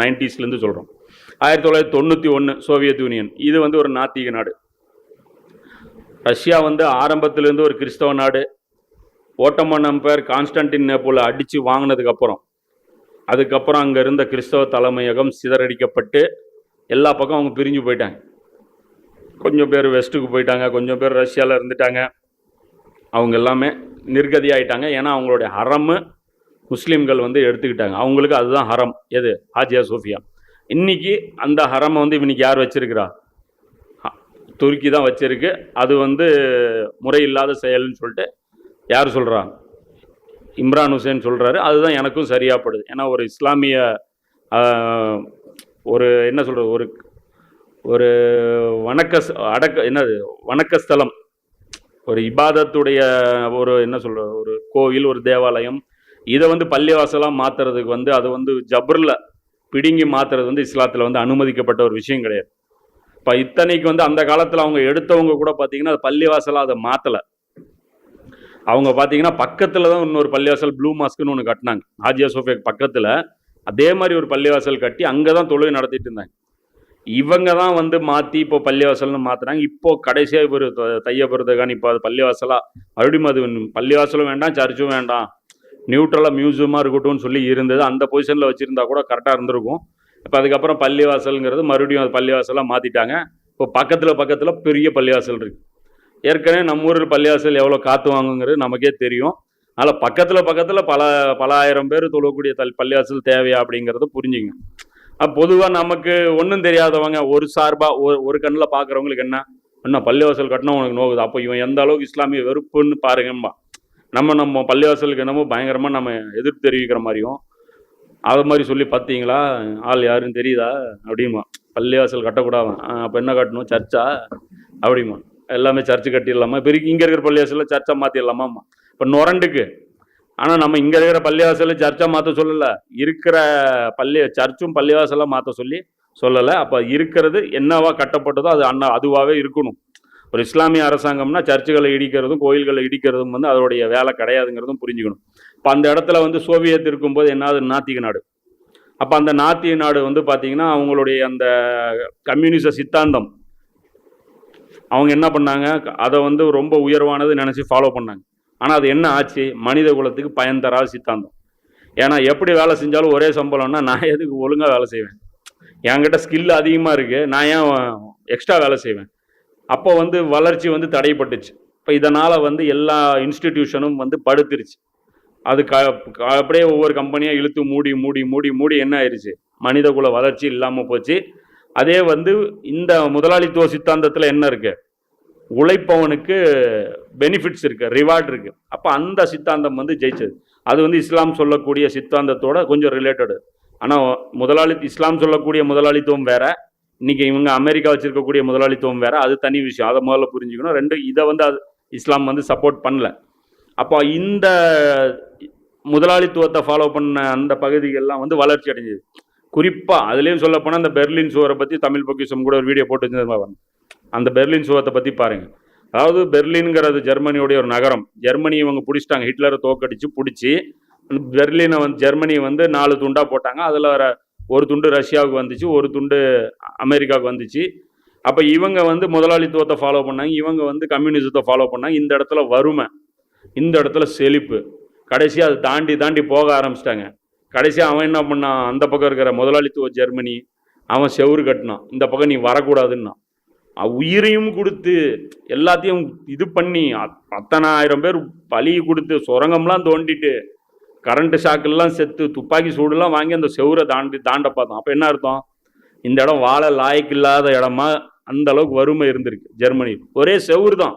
நைன்டிஸ்லேருந்து சொல்கிறோம் ஆயிரத்தி தொள்ளாயிரத்தி தொண்ணூற்றி ஒன்று சோவியத் யூனியன். இது வந்து ஒரு நாத்திக நாடு. ரஷ்யா வந்து ஆரம்பத்திலேருந்து ஒரு கிறிஸ்தவ நாடு. ஓட்டமன் அம்பையர் கான்ஸ்டன்டின் நேப்போல அடித்து வாங்கினதுக்கப்புறம் அதுக்கப்புறம் அங்கே இருந்த கிறிஸ்தவ தலைமையகம் சிதறடிக்கப்பட்டு எல்லா பக்கம் அவங்க பிரிஞ்சு போயிட்டாங்க. கொஞ்சம் பேர் வெஸ்ட்டுக்கு போயிட்டாங்க கொஞ்சம் பேர் ரஷ்யாவில் இருந்துட்டாங்க. அவங்க எல்லாமே நிர்கதியாயிட்டாங்க. ஏன்னா அவங்களுடைய அறமு முஸ்லீம்கள் வந்து எடுத்துக்கிட்டாங்க. அவங்களுக்கு அதுதான் ஹரம். எது? Hagia Sophia. இன்றைக்கி அந்த ஹரமை வந்து இன்னைக்கு யார் வச்சுருக்கிறா? துருக்கி தான் வச்சிருக்கு. அது வந்து முறையில்லாத செயல்னு சொல்லிட்டு யார் சொல்கிறா இம்ரான் ஹுசேன் சொல்கிறாரு அதுதான் எனக்கும் சரியாகப்படுது ஏன்னா ஒரு இஸ்லாமிய ஒரு என்ன சொல்கிறது ஒரு ஒரு வணக்க அடக்க என்னது? வணக்கஸ்தலம். ஒரு இபாதத்துடைய ஒரு என்ன சொல்கிற ஒரு கோவில் ஒரு தேவாலயம் இதை வந்து பள்ளிவாசலாக மாற்றுறதுக்கு வந்து அது வந்து ஜபரில் பிடுங்கி மாற்றுறது வந்து இஸ்லாத்தில் வந்து அனுமதிக்கப்பட்ட ஒரு விஷயம் கிடையாது. இப்போ இத்தனைக்கு வந்து அந்த காலத்தில் அவங்க எடுத்தவங்க கூட பார்த்தீங்கன்னா அது பள்ளிவாசலாக அதை மாற்றலை அவங்க பார்த்தீங்கன்னா பக்கத்தில் தான் இன்னொரு பள்ளிவாசல் ப்ளூ மாஸ்க்குன்னு ஒன்று கட்டினாங்க. ஆஜியா சோஃபியாக்கு பக்கத்தில் அதே மாதிரி ஒரு பள்ளிவாசல் கட்டி அங்கே தான் தொழுகை நடத்திட்டு இருந்தாங்க. இவங்க தான் வந்து மாற்றி இப்போ பள்ளிவாசல்னு மாற்றுறாங்க இப்போ கடைசியாக இவர் தையப்படுறதுக்கான இப்போ அது பள்ளிவாசலாக மறுபடியும் அது பள்ளிவாசலும் வேண்டாம் சர்ச்சும் வேண்டாம். நியூட்ரலாக மியூசியமாக இருக்கட்டும்னு சொல்லி இருந்தது. அந்த பொசிஷனில் வச்சுருந்தா கூட கரெக்டாக இருந்திருக்கும். இப்போ அதுக்கப்புறம் பள்ளிவாசலுங்கிறது மறுபடியும் அது பள்ளிவாசலாக மாற்றிட்டாங்க இப்போ பக்கத்தில் பக்கத்தில் பெரிய பள்ளிவாசல் இருக்குது ஏற்கனவே நம்ம ஊரில் பள்ளிவாசல் எவ்வளோ காற்று வாங்குங்கிறது நமக்கே தெரியும். அதனால் பக்கத்தில் பக்கத்தில் பல பல ஆயிரம் பேர் தொழக்கூடிய தல் பள்ளிவாசல் தேவையா அப்படிங்கிறத புரிஞ்சுங்க. பொதுவாக நமக்கு ஒன்றும் தெரியாதவங்க ஒரு சார்பாக ஒரு ஒரு கண்ணில் பார்க்குறவங்களுக்கு என்ன? என்ன பள்ளிவாசல் கட்டினா உனக்கு நோகுது அப்போ இவன் எந்த அளவுக்கு இஸ்லாமிய வெறுப்புன்னு பாருங்கம்பா நம்ம நம்ம பள்ளிவாசலுக்கு என்னமோ பயங்கரமாக நம்ம எதிர்ப்பு தெரிவிக்கிற மாதிரியும் அது மாதிரி சொல்லி பார்த்தீங்களா ஆள் யாருன்னு தெரியுதா? அப்படிமா பள்ளிவாசல் கட்டக்கூடாது. அப்போ என்ன கட்டணும்? சர்ச்சா? அப்படிமா எல்லாமே சர்ச்சு கட்டிடலாமா? இப்போ இங்கே இருக்கிற பள்ளிவாசலில் சர்ச்சா மாற்றிடலாமாம்மா இப்போ நொரண்டுக்கு. ஆனால் நம்ம இங்கே இருக்கிற பள்ளிவாசலில் சர்ச்சா மாற்ற சொல்லலை. இருக்கிற பள்ளி சர்ச்சும் பள்ளிவாசலாக மாற்ற சொல்லி சொல்லலை. அப்போ இருக்கிறது என்னவா கட்டப்பட்டதோ அது அண்ணா அதுவாகவே இருக்கணும். ஒரு இஸ்லாமிய அரசாங்கம்னா சர்ச்சுகளை இடிக்கிறதும் கோயில்களை இடிக்கிறதும் வந்து அதோடைய வேலை கிடையாதுங்கிறதும் புரிஞ்சுக்கணும். இப்போ அந்த இடத்துல வந்து சோவியத் இருக்கும்போது என்னது நாத்திக நாடு. அப்போ அந்த நாத்திக நாடு வந்து பார்த்தீங்கன்னா அவங்களுடைய அந்த கம்யூனிச சித்தாந்தம். அவங்க என்ன பண்ணாங்க? அதை வந்து ரொம்ப உயர்வானது நினச்சி ஃபாலோ பண்ணாங்க. ஆனால் அது என்ன ஆச்சு? மனித குலத்துக்கு பயன் தராத சித்தாந்தம். ஏன்னா எப்படி வேலை செஞ்சாலும் ஒரே சம்பளம்னா நான் எதுக்கு ஒழுங்காக வேலை செய்வேன்? என்கிட்ட ஸ்கில் அதிகமாக இருக்குது நான் ஏன் எக்ஸ்ட்ரா வேலை செய்வேன்? அப்போ வந்து வளர்ச்சி வந்து தடைப்பட்டுச்சு இப்போ இதனால் வந்து எல்லா இன்ஸ்டிடியூஷனும் வந்து படுத்துருச்சு. அது க அப்படியே ஒவ்வொரு கம்பெனியாக இழுத்து மூடி மூடி மூடி மூடி என்ன ஆயிடுச்சு மனிதகுல வளர்ச்சி இல்லாமல் போச்சு. அதே வந்து இந்த முதலாளித்துவ சித்தாந்தத்தில் என்ன இருக்குது உழைப்பவனுக்கு பெனிஃபிட்ஸ் இருக்குது ரிவார்ட் இருக்குது அப்போ அந்த சித்தாந்தம் வந்து ஜெயிச்சது. அது வந்து இஸ்லாம் சொல்லக்கூடிய சித்தாந்தத்தோட கொஞ்சம் ரிலேட்டடு ஆனால் முதலாளி இஸ்லாம் சொல்லக்கூடிய முதலாளித்துவம் வேறு. இன்னைக்கு இவங்க அமெரிக்கா வச்சிருக்கக்கூடிய முதலாளித்துவம் வேற அது தனி விஷயம். அதை முதல்ல புரிஞ்சுக்கணும். ரெண்டு இதை வந்து அது இஸ்லாம் வந்து சப்போர்ட் பண்ணல. அப்போ இந்த முதலாளித்துவத்தை ஃபாலோ பண்ண அந்த பகுதிகள்லாம் வந்து வளர்ச்சி அடைஞ்சது. குறிப்பாக அதுலேயும் சொல்லப்போனால் அந்த பெர்லின் சுவரை பற்றி தமிழ் பொக்கிஷம் கூட ஒரு வீடியோ போட்டு வச்சிருந்தாங்க அந்த பெர்லின் சுவத்தை பற்றி பாருங்கள் அதாவது பெர்லின்ங்கிறது ஜெர்மனியோடைய ஒரு நகரம். ஜெர்மனி இவங்க பிடிச்சிட்டாங்க. ஹிட்லரை தோக்கடிச்சு பிடிச்சி பெர்லினை வந்து ஜெர்மனி வந்து நாலு துண்டாக போட்டாங்க. அதில் வர ஒரு துண்டு ரஷ்யாவுக்கு வந்துச்சு ஒரு துண்டு அமெரிக்காவுக்கு வந்துச்சு. அப்போ இவங்க வந்து முதலாளித்துவத்தை ஃபாலோ பண்ணாங்க இவங்க வந்து கம்யூனிசத்தை ஃபாலோ பண்ணாங்க. இந்த இடத்துல வறுமை இந்த இடத்துல செழிப்பு. கடைசியாக அதை தாண்டி தாண்டி போக ஆரம்பிச்சிட்டாங்க. கடைசியாக அவன் என்ன பண்ணான்? அந்த பக்கம் இருக்கிற முதலாளித்துவ ஜெர்மனி அவன் செவுரு கட்டினான். இந்த பக்கம் நீ வரக்கூடாதுன்னா. உயிரையும் கொடுத்து எல்லாத்தையும் இது பண்ணி அத்- அத்தனை ஆயிரம் பேர் பலி கொடுத்து சுரங்கம்லாம் தோண்டிட்டு கரண்ட்டு ஷாக்கெல்லாம் செத்து துப்பாக்கி சூடுலாம் வாங்கி அந்த செவரை தாண்டி தாண்ட பார்த்தோம். அப்போ என்ன அர்த்தம்? இந்த இடம் வாழ லாய்க்கு இல்லாத இடமா? அந்த அளவுக்கு வறுமை இருந்திருக்கு ஜெர்மனி. ஒரே செவுரு தான்.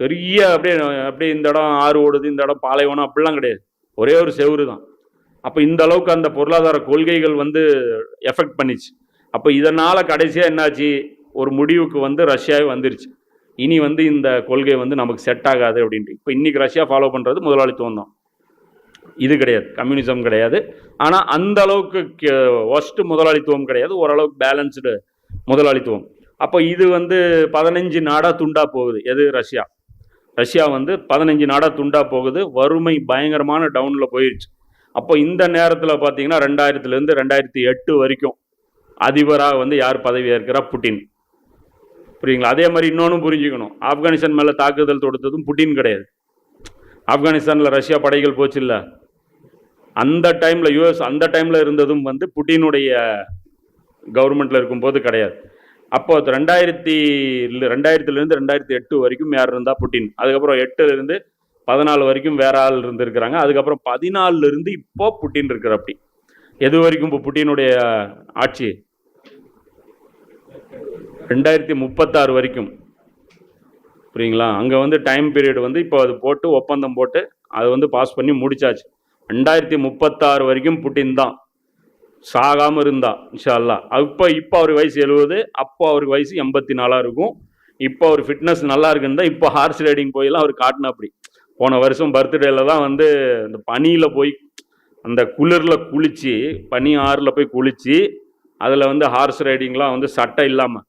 பெரிய அப்படியே அப்படியே இந்த இடம் ஆறு ஓடுது இந்த இடம் பாலைவனம் அப்படிலாம் கிடையாது. ஒரே ஒரு செவுரு தான். அப்போ இந்த அளவுக்கு அந்த பொருளாதார கொள்கைகள் வந்து எஃபெக்ட் பண்ணிச்சு. அப்போ இதனால் கடைசியாக என்னாச்சு? ஒரு முடிவுக்கு வந்து ரஷ்யாவே வந்துருச்சு. இனி வந்து இந்த கொள்கை வந்து நமக்கு செட் ஆகாது அப்படின்ட்டு. இப்போ இன்னைக்கு ரஷ்யா ஃபாலோ பண்ணுறது முதலாளித்துவம் தான். இது கிடையாது. கம்யூனிசம் கிடையாது. ஆனால் அந்த அளவுக்கு ஒஸ்ட்டு முதலாளித்துவம் கிடையாது. ஓரளவுக்கு பேலன்ஸ்டு முதலாளித்துவம். அப்போ இது வந்து பதினஞ்சு நாடாக துண்டா போகுது. எது? ரஷ்யா. ரஷ்யா வந்து பதினஞ்சு நாடாக துண்டா போகுது. வறுமை பயங்கரமான டவுனில் போயிடுச்சு அப்போ இந்த நேரத்தில் பார்த்தீங்கன்னா ரெண்டாயிரத்துலேருந்து ரெண்டாயிரத்தி எட்டு வரைக்கும் அதிபராக வந்து யார் பதவி ஏற்கிறா? புட்டின். புரியுங்களா? அதே மாதிரி இன்னொன்று புரிஞ்சுக்கணும். ஆப்கானிஸ்தான் மேலே தாக்குதல் தொடுத்ததும் புட்டின் கிடையாது. ஆப்கானிஸ்தானில் ரஷ்யா படைகள் போச்சு இல்லை அந்த டைமில் யூஎஸ் அந்த டைமில் இருந்ததும் வந்து புட்டினுடைய கவர்மெண்ட்டில் இருக்கும்போது கிடையாது. அப்போ ரெண்டாயிரத்தி ரெண்டாயிரத்துலேருந்து ரெண்டாயிரத்தி எட்டு வரைக்கும் யார் இருந்தால் புட்டின். அதுக்கப்புறம் எட்டுலேருந்து பதினாலு வரைக்கும் வேற ஆள் இருந்திருக்கிறாங்க. அதுக்கப்புறம் பதினாலுலேருந்து இப்போ புட்டின் இருக்கிற அப்படி எது வரைக்கும் இப்போ புட்டினுடைய ஆட்சி? ரெண்டாயிரத்தி முப்பத்தாறு வரைக்கும். புரியுங்களா? அங்கே வந்து டைம் பீரியட் வந்து இப்போ அது போட்டு ஒப்பந்தம் போட்டு அது வந்து பாஸ் பண்ணி முடிச்சாச்சு. ரெண்டாயிரத்தி முப்பத்தாறு வரைக்கும் புட்டின் தான். சாகாமல் இருந்தா இன்ஷா அல்லாஹ் இப்போ இப்போ அவர் வயசு எழுபது அப்போ அவருக்கு வயசு எண்பத்தி நாலாக இருக்கும். இப்போ அவர் ஃபிட்னஸ் நல்லா இருக்குன்னு தான் இப்போ ஹார்ஸ் ரைடிங் போயெல்லாம் அவர் காட்டினா அப்படி போன வருஷம் பர்த்டேல தான் வந்து இந்த பனியில் போய் அந்த குளிரில் குளிச்சு பனி ஆறில் போய் குளிச்சு அதில் வந்து ஹார்ஸ் ரைடிங்லாம் வந்து சட்டை இல்லாமல்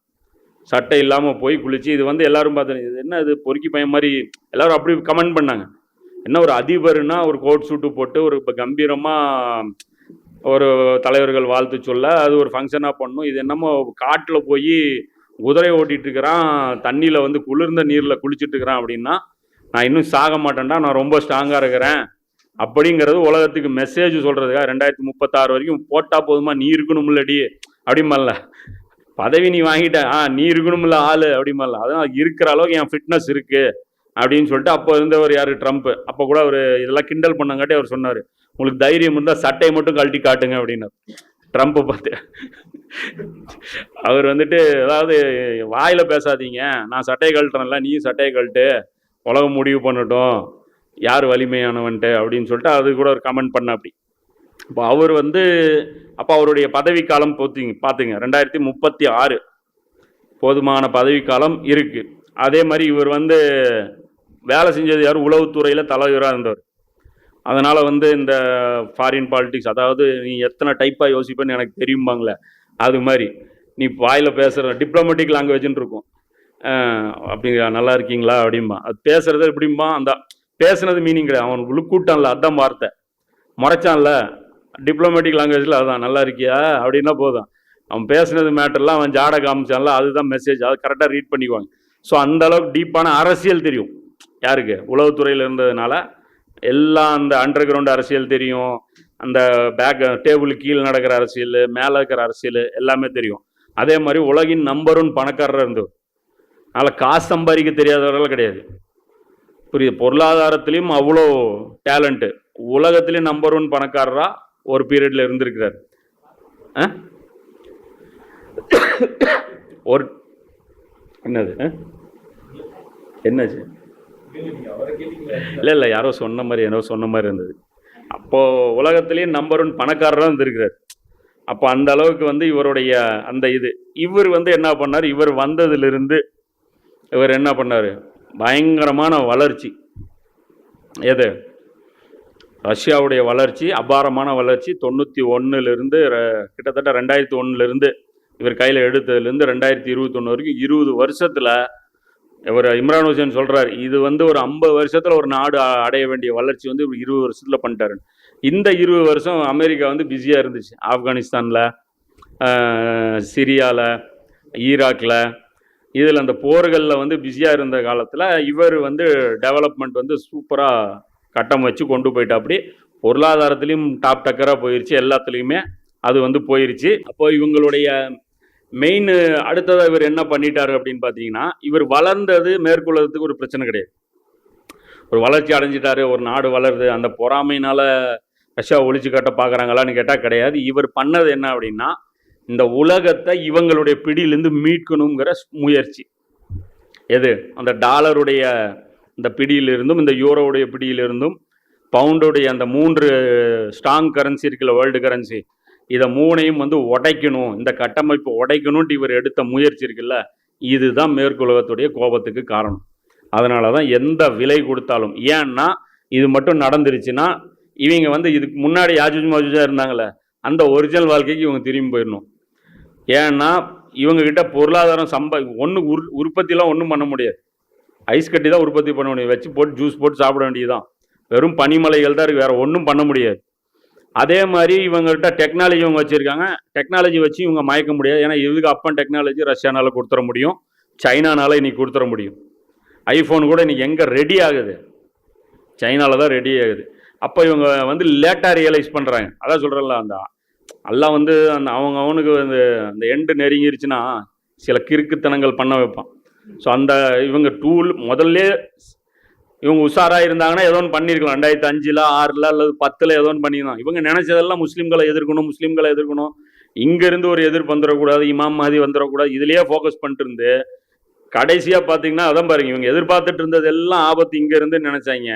சட்டை இல்லாமல் போய் குளிச்சு இது வந்து எல்லாரும் பார்த்து இது என்ன இது பொறுக்கி பையன் மாதிரி எல்லாரும் அப்படி கமெண்ட் பண்ணாங்க. என்ன ஒரு அதிபர்னா ஒரு கோட் சூட்டு போட்டு ஒரு இப்போ கம்பீரமாக ஒரு தலைவர்கள் வாழ்த்து சொல்ல அது ஒரு ஃபங்க்ஷனாக பண்ணணும் இது என்னமோ காட்டில் போய் குதிரை ஓட்டிகிட்டு இருக்கிறான் தண்ணியில் வந்து குளிர்ந்த நீரில் குளிச்சுட்டு இருக்கிறான் அப்படின்னா நான் இன்னும் சாக மாட்டேன்டா நான் ரொம்ப ஸ்ட்ராங்காக இருக்கிறேன். அப்படிங்கிறது உலகத்துக்கு மெசேஜ் சொல்கிறதுக்காக ரெண்டாயிரத்தி முப்பத்தாறு வரைக்கும் போட்டால் போதுமா நீ இருக்கணும்லடி அப்படிமல்ல பதவி நீ வாங்கிட்ட ஆ நீ இருக்கணும்ல ஆள் அப்படிமல்ல அதான் இருக்கிற அளவுக்கு என் ஃபிட்னஸ் இருக்குது அப்படின்னு சொல்லிட்டு அப்போ இருந்தவர் யார்? ட்ரம்ப். அப்போ கூட அவர் இதெல்லாம் கிண்டல் பண்ணங்காட்டி அவர் சொன்னார். உங்களுக்கு தைரியம் இருந்தால் சட்டையை மட்டும் கழட்டி காட்டுங்க அப்படின்னு ட்ரம்ப்பை பார்த்து அவர் வந்துட்டு அதாவது வாயில் பேசாதீங்க. நான் சட்டையை கழட்டுறேன்ல. நீயும் சட்டையை கழட்டு. உலகம் முடிவு பண்ணட்டும். யார் வலிமையானவன்ட்டு? அப்படின்னு சொல்லிட்டு அது கூட ஒரு கமெண்ட் பண்ண அப்படி இப்போ அவர் வந்து அப்போ அவருடைய பதவிக்காலம் போத்திங்க பார்த்துங்க. ரெண்டாயிரத்தி முப்பத்தி ஆறு போதுமான பதவிக்காலம் இருக்குது அதே மாதிரி இவர் வந்து வேலை செஞ்சது யார்? உளவுத்துறையில் தலைவராக இருந்தவர். அதனால் வந்து இந்த ஃபாரின் பாலிட்டிக்ஸ் அதாவது நீ எத்தனை டைப்பாக யோசிப்பேன்னு எனக்கு தெரியும்பாங்களே அது மாதிரி. நீ வாயில் பேசுகிற டிப்ளமேட்டிக் லாங்குவேஜ்னு இருக்கும். அப்படிங்களா நல்லா இருக்கீங்களா? அப்படிம்பா. அது பேசுறது எப்படிம்பா? அந்த பேசுனது மீனிங் கிடையாது. அவன் உழுக்கூட்டான்ல அதான் வார்த்தை. முறைச்சான்ல டிப்ளமேட்டிக் லாங்குவேஜில் அதுதான் நல்லா இருக்கியா? அப்படின்னா போதும். அவன் பேசுனது மேட்டர்லாம் அவன் ஜாட காமிச்சான்ல அதுதான் மெசேஜ் அது கரெக்டாக ரீட் பண்ணிக்குவாங்க. ஸோ அந்த அளவுக்கு டீப்பான அரசியல் தெரியும். யாருக்கு? உளவுத்துறையில் இருந்ததுனால எல்லாம் அந்த அண்டர் கிரவுண்ட் அரசியல் தெரியும். அந்த பேக் டேபிள் கீழே நடக்கிற அரசியல் மேலே இருக்கிற அரசியல் எல்லாமே தெரியும். அதே மாதிரி உலகின் நம்பர் ஒன் பணக்காரர் இருந்தவர் அதனால் காசு சம்பாதிக்க தெரியாதவர்கள் கிடையாது. புரியுது? பொருளாதாரத்துலேயும் அவ்வளோ டேலண்ட்டு உலகத்திலையும் நம்பர் ஒன் பணக்காரராக ஒரு பீரியடில் இருந்திருக்கிறார். ஆ? ஒரு என்னது? ஆ? என்னாச்சு? இல்லை இல்லை யாரோ சொன்ன மாதிரி யாரோ சொன்ன மாதிரி இருந்தது. அப்போது உலகத்துலேயும் நம்பர் ஒன் பணக்காரராக இருந்திருக்கிறார் அப்போ அந்த அளவுக்கு வந்து இவருடைய அந்த இது இவர் வந்து என்ன பண்ணார்? இவர் வந்ததுலேருந்து இவர் என்ன பண்ணார்? பயங்கரமான வளர்ச்சி. எது? ரஷ்யாவுடைய வளர்ச்சி அபாரமான வளர்ச்சி. தொண்ணூற்றி ஒன்றுலேருந்து கிட்டத்தட்ட ரெண்டாயிரத்தி ஒன்றுலேருந்து இவர் கையில் எடுத்ததுலேருந்து ரெண்டாயிரத்தி இருபத்தொன்று வரைக்கும் இருபது வருஷத்தில் இவர் இம்ரான் ஹுசேன் சொல்கிறார் இது வந்து ஒரு ஐம்பது வருஷத்தில் ஒரு நாடு அடைய வேண்டிய வளர்ச்சி வந்து இருபது வருஷத்தில் பண்ணிட்டாரு இந்த இருபது வருஷம் அமெரிக்கா வந்து பிஸியாக இருந்துச்சு. ஆப்கானிஸ்தானில் சிரியாவில் ஈராக்கில் இதில் அந்த போர்களில் வந்து பிஸியாக இருந்த காலத்தில் இவர் வந்து டெவலப்மெண்ட் வந்து சூப்பராக கட்டம் வச்சு கொண்டு போயிட்டாப்படி பொருளாதாரத்துலேயும் டாப் டக்கராக போயிருச்சு எல்லாத்துலேயுமே அது வந்து போயிருச்சு. அப்போ இவங்களுடைய மெயின் அடுத்ததாக இவர் என்ன பண்ணிட்டாரு அப்படின்னு பார்த்தீங்கன்னா இவர் வளர்ந்தது மேற்கொள்றதுக்கு ஒரு பிரச்சனை கிடையாது. ஒரு வளர்ச்சி அடைஞ்சிட்டாரு ஒரு நாடு வளருது அந்த பொறாமையினால ரஷ்யா ஒழிச்சு கட்ட பார்க்குறாங்களான்னு கேட்டால் கிடையாது. இவர் பண்ணது என்ன அப்படின்னா இந்த உலகத்தை இவங்களுடைய பிடியிலேருந்து மீட்கணுங்கிற முயற்சி. எது? அந்த டாலருடைய இந்த பிடியிலிருந்தும் இந்த யூரோவுடைய பிடியிலிருந்தும் பவுண்டுடைய அந்த மூன்று ஸ்ட்ராங் கரன்சி இருக்குல்ல வேர்ல்டு கரன்சி இதை மூணையும் வந்து உடைக்கணும். இந்த கட்டமைப்பு உடைக்கணும்ட்டு இவர் எடுத்த முயற்சி இருக்குல்ல இதுதான் மேற்குலகத்துடைய கோபத்துக்கு காரணம். அதனால தான் எந்த விலை கொடுத்தாலும் ஏன்னா இது மட்டும் நடந்துருச்சுன்னா இவங்க வந்து இதுக்கு முன்னாடி யாஜூஜ் மாஜூஜா இருந்தாங்களே அந்த ஒரிஜினல் வாழ்க்கைக்கு இவங்க திரும்பி போயிடணும். ஏன்னா இவங்கக்கிட்ட பொருளாதாரம் சம்பா ஒன்று உற் உற்பத்திலாம் ஒன்றும் பண்ண முடியாது. ஐஸ் கட்டி தான் உற்பத்தி பண்ண முடியும். வச்சு போட்டு ஜூஸ் போட்டு சாப்பிட வேண்டியதுதான். வெறும் பனிமலைகள் தான் இருக்குது வேறு ஒன்றும் பண்ண முடியாது. அதே மாதிரி இவங்கள்ட்ட டெக்னாலஜி இவங்க வச்சுருக்காங்க. டெக்னாலஜி வச்சு இவங்க மயக்க முடியாது. ஏன்னா இதுக்கு அப்பன் டெக்னாலஜி ரஷ்யானால கொடுத்துட முடியும். சைனானால் இன்னைக்கு கொடுத்துட முடியும். ஐஃபோன் கூட இன்னைக்கு எங்கே ரெடி ஆகுது? சைனால தான் ரெடி ஆகுது. அப்போ இவங்க வந்து லேட்டாக ரியலைஸ் பண்ணுறாங்க அதான் சொல்கிறல்ல அந்த எல்லாம் வந்து அந்த அவங்க அவனுக்கு அந்த அந்த எண்டு நெருங்கிருச்சுன்னா சில கிறுக்குத்தனங்கள் பண்ண வைப்பான். ஸோ அந்த இவங்க டூல் முதல்ல இவங்க உஷாராக இருந்தாங்கன்னா ஏதோ ஒன்று பண்ணியிருக்கலாம் ரெண்டாயிரத்தி அஞ்சில் ஆறில் அல்லது பத்தில் ஏதோ ஒன்று பண்ணியிருந்தோம் இவங்க நினச்சதெல்லாம் முஸ்லீம்களை எதிர்க்கணும் முஸ்லீம்களை எதிர்க்கணும். இங்கேருந்து ஒரு எதிர்ப்பு வந்துடக்கூடாது இமாம் மாதிரி வந்துடக்கூடாது இதுலேயே ஃபோக்கஸ் பண்ணிட்டு இருந்து கடைசியாக பார்த்தீங்கன்னா அதான் பாருங்க இவங்க எதிர்பார்த்துட்டு இருந்தது எல்லாம் ஆபத்து இங்கேருந்து நினச்சாங்க.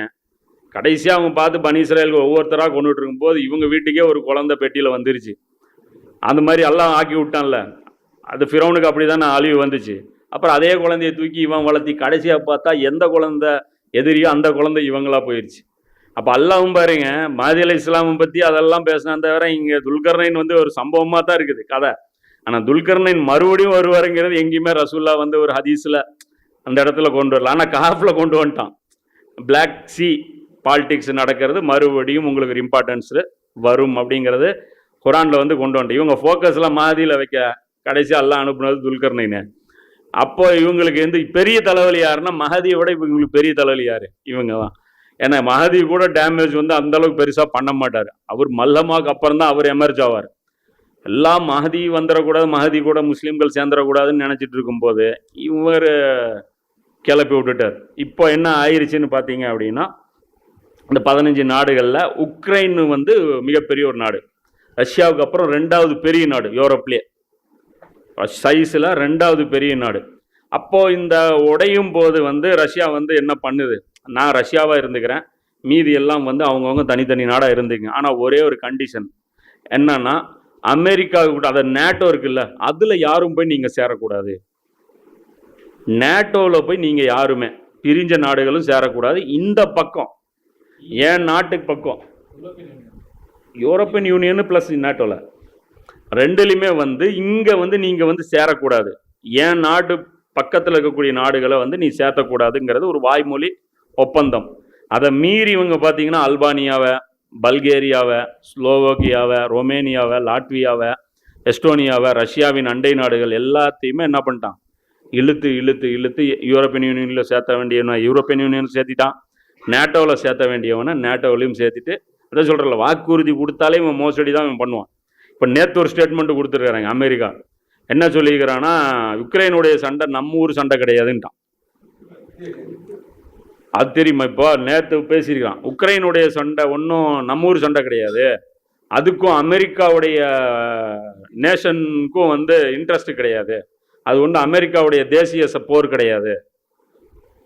கடைசியாக அவங்க பார்த்து பனி இஸ்ரேலுக்கு ஒவ்வொருத்தராக கொண்டுட்டு இருக்கும்போது இவங்க வீட்டுக்கே ஒரு குழந்தை பெட்டியில் வந்துருச்சு. அந்த மாதிரி எல்லாம் ஆக்கி விட்டான்ல. அது ஃபிரௌனுக்கு அப்படி தான் அழிவு வந்துச்சு. அப்புறம் அதே குழந்தைய தூக்கி இவன் வளர்த்தி கடைசியாக பார்த்தா எந்த குழந்தை எதிரியோ அந்த குழந்தை இவங்களா போயிடுச்சு அப்போ அல்லாவும் பாருங்க மாதி அலி இஸ்லாமை பற்றி அதெல்லாம் பேசினா தவிர இங்கே துல்கர்னைன் வந்து ஒரு சம்பவமாக தான் இருக்குது கதை. ஆனால் துல்கர்ணைன் மறுபடியும் வருவாருங்கிறது எங்கேயுமே ரசூல்லா வந்து ஒரு ஹதீஸில் அந்த இடத்துல கொண்டு வரல. ஆனால் காஃபில் கொண்டு வந்துட்டான். பிளாக் சி பாலிடிக்ஸ் நடக்கிறது மறுபடியும் உங்களுக்கு ஒரு இம்பார்ட்டன்ஸ் வரும் அப்படிங்கிறது குரானில் வந்து கொண்டு வந்துட்டேன். இவங்க ஃபோக்கஸில் மாதியில் வைக்க கடைசியாக எல்லாம் அனுப்புனது துல்கர்ணைன்னு அப்போ இவங்களுக்கு வந்து பெரிய தலைவலி யாருன்னா மகதியை விட இவங்களுக்கு பெரிய தலைவலி யாரு? இவங்க தான் ஏன்னா மகதி கூட டேமேஜ் வந்து அந்த அளவுக்கு பெருசாக பண்ண மாட்டார். அவர் மல்லமாக்கு அப்புறம் தான் அவர் எமர்ஜ் ஆவார். எல்லாம் மகதி வந்துடக்கூடாது மகதி கூட முஸ்லீம்கள் சேர்ந்துடக்கூடாதுன்னு நினச்சிட்டு இருக்கும்போது இவர் கிளப்பி விட்டுட்டார். இப்போ என்ன ஆயிடுச்சுன்னு பார்த்தீங்க அப்படின்னா இந்த பதினஞ்சு நாடுகளில் உக்ரைன் வந்து மிகப்பெரிய ஒரு நாடு. ரஷ்யாவுக்கு அப்புறம் ரெண்டாவது பெரிய நாடு யூரோப்லேயே. சைஸில் ரெண்டாவது பெரிய நாடு. அப்போ இந்த உடையும் போது வந்து ரஷ்யா வந்து என்ன பண்ணுது? நான் ரஷ்யாவாக இருந்துக்கிறேன். மீதி எல்லாம் வந்து அவங்கவுங்க தனித்தனி நாடாக இருந்துங்க. ஆனால் ஒரே ஒரு கண்டிஷன் என்னன்னா அமெரிக்கா கூட அதை நேட்டோ இருக்குல்ல அதில் யாரும் போய் நீங்கள் சேரக்கூடாது. நேட்டோவில் போய் நீங்கள் யாருமே பிரிஞ்ச நாடுகளும் சேரக்கூடாது. இந்த பக்கம் என் நாட்டுக்கு பக்கம். European Union. ப்ளஸ் நேட்டோவில் ரெண்டுலையுமே வந்து இங்கே வந்து நீங்கள் வந்து சேரக்கூடாது. என் நாடு பக்கத்தில் இருக்கக்கூடிய நாடுகளை வந்து நீ சேர்த்தக்கூடாதுங்கிறது ஒரு வாய்மொழி ஒப்பந்தம். அதை மீறி இவங்க பார்த்தீங்கன்னா அல்பானியாவை பல்கேரியாவை ஸ்லோவோக்கியாவை ரொமேனியாவை லாட்வியாவை எஸ்டோனியாவை ரஷ்யாவின் அண்டை நாடுகள் எல்லாத்தையுமே என்ன பண்ணிட்டான்? இழுத்து இழுத்து இழுத்து யூரோப்பியன் யூனியனில் சேர்த்த வேண்டியவனை யூரோப்பியன் யூனியன் சேர்த்திட்டான். நேட்டோவில் சேர்த்த வேண்டியவனை நேட்டோவிலையும் சேர்த்துட்டு அதான் சொல்கிறல வாக்குறுதி கொடுத்தாலே இவன் மோசடி தான் இவன் பண்ணுவான். இப்போ நேற்று ஒரு ஸ்டேட்மெண்ட் கொடுத்துருக்காங்க அமெரிக்கா. என்ன சொல்லியிருக்கிறான்னா உக்ரைனுடைய சண்டை நம்ம ஊர் சண்டை கிடையாதுன்ட்டான். அது தெரியுமா இப்போ? நேற்று பேசியிருக்கான் உக்ரைனுடைய சண்டை ஒன்றும் நம்ம ஊர் சண்டை கிடையாது. அதுக்கும் அமெரிக்காவுடைய நேஷனுக்கும் வந்து இன்ட்ரெஸ்ட் கிடையாது. அது ஒன்றும் அமெரிக்காவுடைய தேசிய போர் கிடையாது.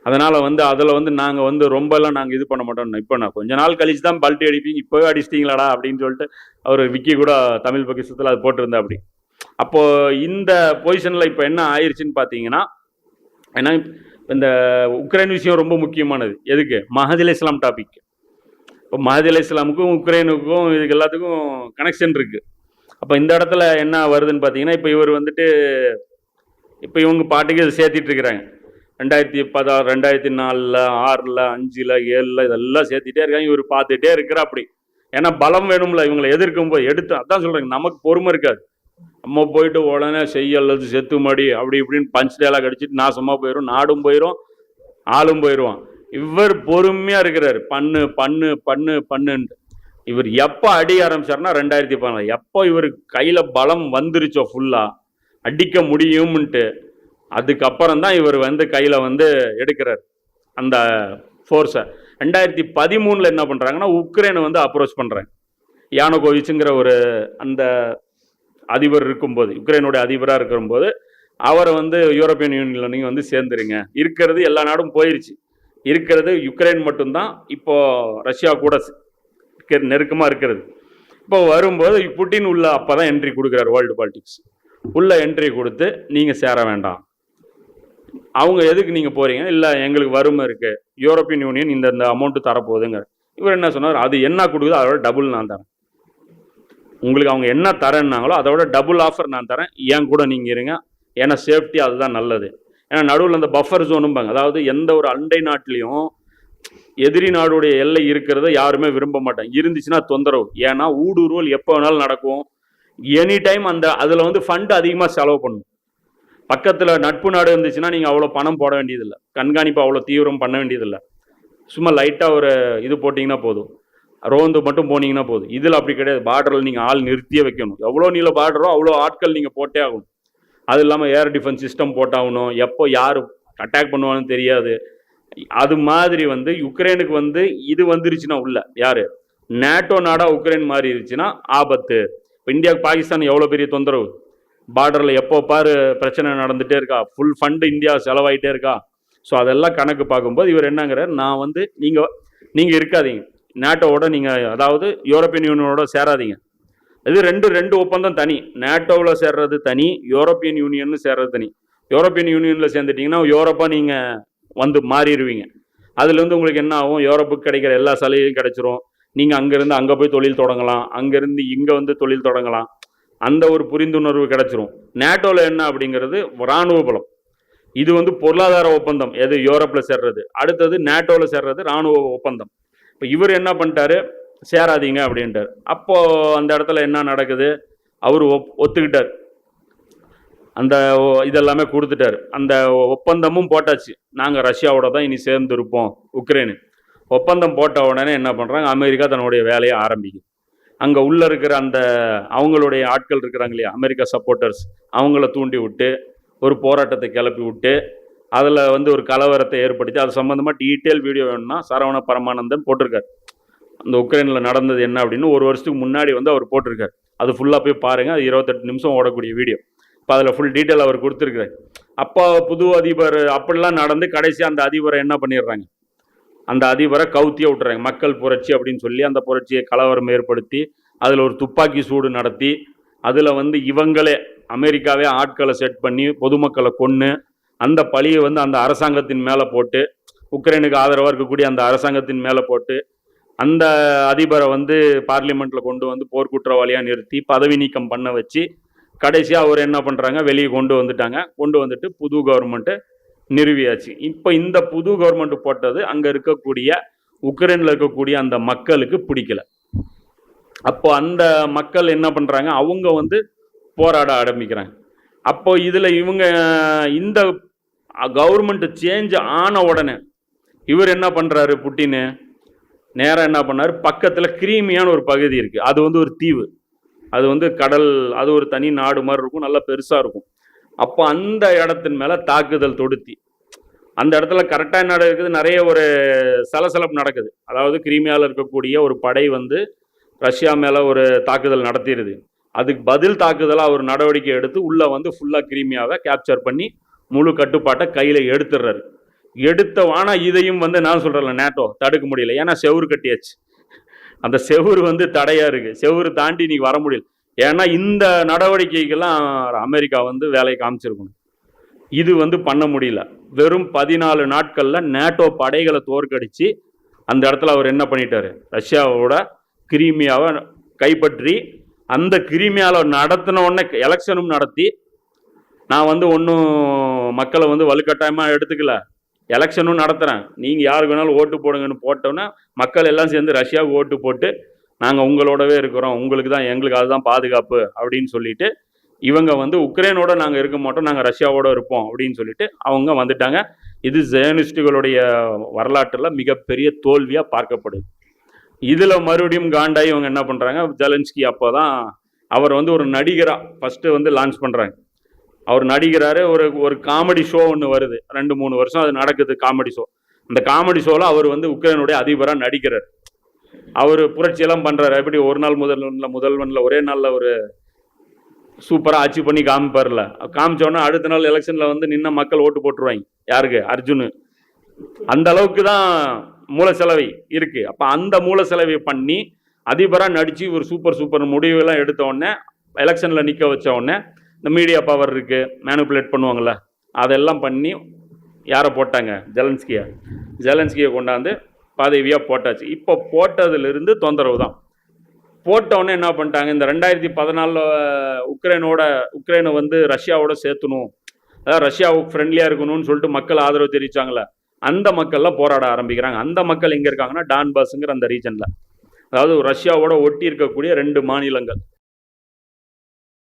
அதனால் வந்து அதில் வந்து நாங்கள் வந்து ரொம்பலாம் நாங்கள் இது பண்ண மாட்டோம். இப்போ நான் கொஞ்ச நாள் கழிச்சு தான் பல்ட்டி அடிப்பீங்க. இப்போவே அடிச்சிட்டிங்களாடா அப்படின்னு சொல்லிட்டு அவர் விக்கி கூட தமிழ் பக்கிசத்தில் அது போட்டிருந்தா அப்படி. அப்போது இந்த பொசிஷனில் இப்போ என்ன ஆயிடுச்சுன்னு பார்த்தீங்கன்னா ஏன்னா இந்த உக்ரைன் விஷயம் ரொம்ப முக்கியமானது. எதுக்கு? மஹதில் இஸ்லாம் டாபிக் இப்போ மஹதில் இஸ்லாமுக்கும் உக்ரைனுக்கும் இதுக்கு எல்லாத்துக்கும் கனெக்ஷன் இருக்குது அப்போ இந்த இடத்துல என்ன வருதுன்னு பார்த்தீங்கன்னா இப்போ இவர் வந்துட்டு இப்போ இவங்க பாட்டுக்கு இதை சேர்த்திட்டு இருக்கிறாங்க. ரெண்டாயிரத்தி பதினாறு ரெண்டாயிரத்தி நாலில் ஆறில் அஞ்சில் ஏழில் இதெல்லாம் சேர்த்துட்டே இருக்காங்க. இவர் பார்த்துட்டே இருக்கிற அப்படி ஏன்னா பலம் வேணும்ல இவங்களை எதிர்க்கும் போது எடுத்து அதான் சொல்கிறாங்க நமக்கு பொறுமை இருக்காது. நம்ம போயிட்டு உடனே செய்ய அல்லது செத்து மடி அப்படி இப்படின்னு பஞ்ச் டேலாக் அடிச்சுட்டு நாசமாக போயிடும் நாடும் போயிடும் ஆளும் போயிடுவான் இவர் பொறுமையாக இருக்கிறார். பண்ணு பண்ணு பண்ணு பண்ணுன்ட்டு. இவர் எப்போ அடி ஆரம்பிச்சார்னா ரெண்டாயிரத்தி பதினாலு எப்போ இவர் கையில் பலம் வந்துருச்சோ ஃபுல்லாக அடிக்க முடியும்ன்ட்டு. அதுக்கப்புறம் தான் இவர் வந்து கையில் வந்து எடுக்கிறார் அந்த ஃபோர்ஸை ரெண்டாயிரத்தி பதிமூணில் என்ன பண்ணுறாங்கன்னா உக்ரைனை வந்து அப்ரோச் பண்ணுறாங்க யானோகோவிச்சுங்கிற ஒரு அந்த அதிபர் இருக்கும்போது உக்ரைனுடைய அதிபராக இருக்கும்போது அவரை வந்து யூரோப்பியன் யூனியனில் நீங்கள் வந்து சேர்ந்துருங்க. இருக்கிறது எல்லா நாடும் போயிடுச்சு இருக்கிறது யுக்ரைன் மட்டும்தான் இப்போது ரஷ்யா கூட நெருக்கமாக இருக்கிறது. இப்போ வரும்போது புட்டின் உள்ள அப்போ தான் என்ட்ரி கொடுக்குறாரு வேர்ல்டு பாலிடிக்ஸ் உள்ள என்ட்ரி கொடுத்து நீங்கள் சேர வேண்டாம். அவங்க எதுக்கு நீங்கள் போகிறீங்க இல்லை எங்களுக்கு வறுமை இருக்குது யூரோப்பியன் யூனியன் இந்த இந்த அமௌண்ட்டு தரப்போகுதுங்க. இவர் என்ன சொன்னார்? அது என்ன கொடுக்குதோ அதோட டபுள் நான் தரேன். உங்களுக்கு அவங்க என்ன தரேன்னாங்களோ அதோட டபுள் ஆஃபர் நான் தரேன். ஏன் கூட நீங்கள் இருங்க. ஏன்னா சேஃப்டி அதுதான் நல்லது. ஏன்னா நடுவில் அந்த பஃபர் ஜோனும்பாங்க அதாவது எந்த ஒரு அண்டை நாட்டிலையும் எதிரி நாடுடைய எல்லை இருக்கிறத யாருமே விரும்ப மாட்டாங்க. இருந்துச்சுன்னா தொந்தரவு. ஏன்னா ஊடுருவல் எப்போ வேணாலும் நடக்கும். எனி டைம் அந்த அதில் வந்து ஃபண்ட் அதிகமாக செலவு பண்ணும். பக்கத்தில் நட்பு நாடு இருந்துச்சுன்னா நீங்கள் அவ்வளோ பணம் போட வேண்டியதில்லை. கண்காணிப்பு அவ்வளோ தீவிரம் பண்ண வேண்டியதில்லை. சும்மா லைட்டாக ஒரு இது போட்டிங்கன்னா போதும். ரோந்து மட்டும் போனீங்கன்னா போதும். இதில் அப்படி கிடையாது. பார்டரில் நீங்கள் ஆள் நிறுத்தியே வைக்கணும். எவ்வளோ நீள பார்டரோ அவ்வளோ ஆட்கள் நீங்கள் போட்டே ஆகணும். அது இல்லாமல் ஏர் டிஃபென்ஸ் சிஸ்டம் போட்டாகணும். எப்போ யார் அட்டாக் பண்ணுவான்னு தெரியாது. அது மாதிரி வந்து யுக்ரைனுக்கு வந்து இது வந்துருச்சுன்னா உள்ள யார்? நேட்டோ நாடாக உக்ரைன் மாறி இருந்துச்சுன்னா ஆபத்து. இப்போ இந்தியாவுக்கு பாகிஸ்தான் எவ்வளோ பெரிய தொந்தரவு? பார்டரில் எப்போ பாரு பிரச்சனை நடந்துகிட்டே இருக்கா? ஃபுல் ஃபண்டு இந்தியா செலவாயிட்டே இருக்கா? ஸோ அதெல்லாம் கணக்கு பார்க்கும்போது இவர் என்னங்கிறார் நான் வந்து நீங்கள் நீங்கள் இருக்காதீங்க. நேட்டோவோட நீங்கள் அதாவது யூரோப்பியன் யூனியனோட சேராதீங்க. இது ரெண்டு ரெண்டு ஒப்பந்தம் தனி. நேட்டோவில் சேர்றது தனி யூரோப்பியன் யூனியன் சேர்றது தனி. யூரோப்பியன் யூனியனில் சேர்ந்துட்டிங்கன்னா யூரோப்பாக நீங்கள் வந்து மாறிடுவீங்க. அதுலேருந்து உங்களுக்கு என்ன ஆகும்? யூரோப்புக்கு கிடைக்கிற எல்லா சலுகையும் கிடைச்சிரும். நீங்கள் அங்கேருந்து அங்கே போய் தொழில் தொடங்கலாம். அங்கேருந்து இங்கே வந்து தொழில் தொடங்கலாம். அந்த ஒரு புரிந்துணர்வு கிடைச்சிரும். நேட்டோவில் என்ன அப்படிங்கிறது இராணுவ பலம். இது வந்து பொருளாதார ஒப்பந்தம். எது? யூரோப்பில் சேர்றது. அடுத்தது நேட்டோவில் சேர்றது இராணுவ ஒப்பந்தம். இப்போ இவர் என்ன பண்ணிட்டாரு? சேராதீங்க அப்படின்ட்டார். அப்போது அந்த இடத்துல என்ன நடக்குது? அவர் ஒப் ஒத்துக்கிட்டார். அந்த ஒ- இதெல்லாமே கொடுத்துட்டாரு. அந்த ஒப்பந்தமும் போட்டாச்சு. நாங்கள் ரஷ்யாவோட தான் இனி சேர்ந்து இருப்போம் உக்ரைனு. ஒப்பந்தம் போட்ட உடனே என்ன பண்ணுறாங்க அமெரிக்கா தன்னுடைய வேலையை ஆரம்பிக்கும் அங்கே உள்ளே இருக்கிற அந்த அவங்களுடைய ஆட்கள் இருக்கிறாங்க இல்லையா அமெரிக்கா சப்போர்ட்டர்ஸ் அவங்கள தூண்டி விட்டு ஒரு போராட்டத்தை கிளப்பி விட்டு அதில் வந்து ஒரு கலவரத்தை ஏற்படுத்தி அது சம்மந்தமாக டீட்டெயில் வீடியோ வேணும்னா சரவண பரமானந்தன் போட்டிருக்காரு. அந்த உக்ரைனில் நடந்தது என்ன அப்படின்னு ஒரு வருஷத்துக்கு முன்னாடி வந்து அவர் போட்டிருக்காரு. அது ஃபுல்லாக போய் பாருங்கள் அது இருபத்தெட்டு நிமிஷம் ஓடக்கூடிய வீடியோ இப்போ அதில் ஃபுல் டீட்டெயில் அவர் கொடுத்துருக்குறாரு. அப்போ புது அதிபர் அப்படிலாம் நடந்து கடைசி அந்த அதிபரை என்ன பண்ணிடுறாங்க? அந்த அதிபரை கவுத்திய விட்டுறாங்க. மக்கள் புரட்சி அப்படின்னு சொல்லி அந்த புரட்சியை கலவரம் ஏற்படுத்தி அதில் ஒரு துப்பாக்கி சூடு நடத்தி அதில் வந்து இவங்களே அமெரிக்காவே ஆட்களை செட் பண்ணி பொதுமக்களை கொன்று அந்த பழியை வந்து அந்த அரசாங்கத்தின் மேலே போட்டு உக்ரைனுக்கு ஆதரவாக இருக்கக்கூடிய அந்த அரசாங்கத்தின் மேலே போட்டு அந்த அதிபரை வந்து பார்லிமெண்ட்டில் கொண்டு வந்து போர்க்குற்றவாளியாக நிறுத்தி பதவி நீக்கம் பண்ண வச்சு கடைசியாக அவர் என்ன பண்ணுறாங்க வெளியே கொண்டு வந்துட்டாங்க. கொண்டு வந்துட்டு புது கவர்மெண்ட்டு நிறுவியாச்சு. இப்போ இந்த புது கவர்மெண்ட் போட்டது அங்கே இருக்கக்கூடிய உக்ரைனில் இருக்கக்கூடிய அந்த மக்களுக்கு பிடிக்கல. அப்போ அந்த மக்கள் என்ன பண்ணுறாங்க அவங்க வந்து போராட ஆரம்பிக்கிறாங்க. அப்போ இதில் இவங்க இந்த கவர்மெண்ட் சேஞ்ச் ஆன உடனே இவர் என்ன பண்ணுறாரு புட்டின்னு? நேராக என்ன பண்ணார்? பக்கத்தில் கிரீமியான ஒரு பகுதி இருக்குது அது வந்து ஒரு தீவு. அது வந்து கடல் அது ஒரு தனி நாடு மாதிரி இருக்கும். நல்லா பெருசாக இருக்கும். அப்போ அந்த இடத்தின் மேலே தாக்குதல் தொடுத்தி. அந்த இடத்துல கரெக்டாக என்ன நடக்குது? நிறைய ஒரு சலசலப்பு நடக்குது. அதாவது கிரீமியாவில் இருக்கக்கூடிய ஒரு படை வந்து ரஷ்யா மேலே ஒரு தாக்குதல் நடத்திடுது அதுக்கு பதில் தாக்குதலாக ஒரு நடவடிக்கை எடுத்து உள்ளே வந்து ஃபுல்லாக கிரீமியாவை கேப்சர் பண்ணி முழு கட்டுப்பாட்டை கையில் எடுத்துடுறாரு எடுத்தவானா இதையும் வந்து நான் சொல்கிறேன் நேட்டோ தடுக்க முடியல. ஏன்னா செவுரு கட்டியாச்சு. அந்த செவுரு வந்து தடையாக இருக்குது செவுரு தாண்டி நீ வர முடியல. ஏன்னா இந்த நடவடிக்கைக்கெல்லாம் அமெரிக்கா வந்து வேலையை காமிச்சிருக்கணும். இது வந்து பண்ண முடியல. வெறும் பதினாலு நாட்களில் நேட்டோ படைகளை தோற்கடித்து அந்த இடத்துல அவர் என்ன பண்ணிட்டாரு? ரஷ்யாவோட கிரீமியாவை கைப்பற்றி அந்த கிரீமியாவில் நடத்தின உடனே எலெக்ஷனும் நடத்தி நான் வந்து ஒன்றும் மக்களை வந்து வலுக்கட்டாயமாக எடுத்துக்கல. எலெக்ஷனும் நடத்துகிறேன் நீங்கள் யாருக்கு வேணாலும் ஓட்டு போடுங்கன்னு போட்டோன்னே மக்கள் எல்லாம் சேர்ந்து ரஷ்யாவுக்கு ஓட்டு போட்டு நாங்கள் உங்களோடவே இருக்கிறோம். உங்களுக்கு தான் எங்களுக்கு அதுதான் பாதுகாப்பு அப்படின்னு சொல்லிட்டு இவங்க வந்து உக்ரைனோட நாங்கள் இருக்க மாட்டோம் நாங்கள் ரஷ்யாவோட இருப்போம் அப்படின்னு சொல்லிட்டு அவங்க வந்துட்டாங்க. இது ஜேர்னிஸ்டுகளுடைய வரலாற்றில் மிகப்பெரிய தோல்வியாக பார்க்கப்படுது. இதில் மறுபடியும் காண்டாய் இவங்க என்ன பண்ணுறாங்க ஜெலன்ஸ்கி அப்போ தான் அவர் வந்து ஒரு நடிகராக ஃபஸ்ட்டு வந்து லான்ச் பண்ணுறாங்க அவர் நடிகராரு ஒரு ஒரு காமெடி ஷோ ஒன்று வருது. ரெண்டு மூணு வருஷம் அது நடக்குது காமெடி ஷோ அந்த காமெடி ஷோவில் அவர் வந்து உக்ரைனுடைய அதிபராக நடிக்கிறார். அவர் புரட்சியெல்லாம் பண்ணுறாரு எப்படி ஒரு நாள் முதல்வனில் முதல்வனில் ஒரே நாளில் ஒரு சூப்பராக அச்சீவ் பண்ணி காமிப்பார்ல. காமிச்சோன்னா அடுத்த நாள் எலெக்ஷனில் வந்து நின்ன மக்கள் ஓட்டு போட்டுருவாங்க. யாருக்கு? அர்ஜுனு. அந்த அளவுக்கு தான் மூல செலவை இருக்குது அப்போ அந்த மூல செலவை பண்ணி அதிபராக நடித்து ஒரு சூப்பர் சூப்பர் முடிவுலாம் எடுத்த உடனே எலெக்ஷனில் நிற்க வச்ச உடனே இந்த மீடியா பவர் இருக்குது மேனுப்புலேட் பண்ணுவாங்கள்ல அதெல்லாம் பண்ணி யாரை போட்டாங்க? ஜெலன்ஸ்கியை. ஜெலன்ஸ்கியை கொண்டாந்து பதவியாக போட்டாச்சு. இப்போ போட்டதுலேருந்து தொந்தரவு தான். போட்டவுடனே என்ன பண்ணிட்டாங்க? இந்த ரெண்டாயிரத்தி பதினாலில் உக்ரைனோட உக்ரைனை வந்து ரஷ்யாவோட சேர்த்துணும். அதாவது ரஷ்யாவுக்கு ஃப்ரெண்ட்லியாக இருக்கணும்னு சொல்லிட்டு மக்கள் ஆதரவு தெரிவிச்சாங்களே அந்த மக்கள்லாம் போராட ஆரம்பிக்கிறாங்க. அந்த மக்கள் எங்கே இருக்காங்கன்னா டான்பாஸுங்கிற அந்த ரீஜனில் அதாவது ரஷ்யாவோட ஒட்டி இருக்கக்கூடிய ரெண்டு மாநிலங்கள்.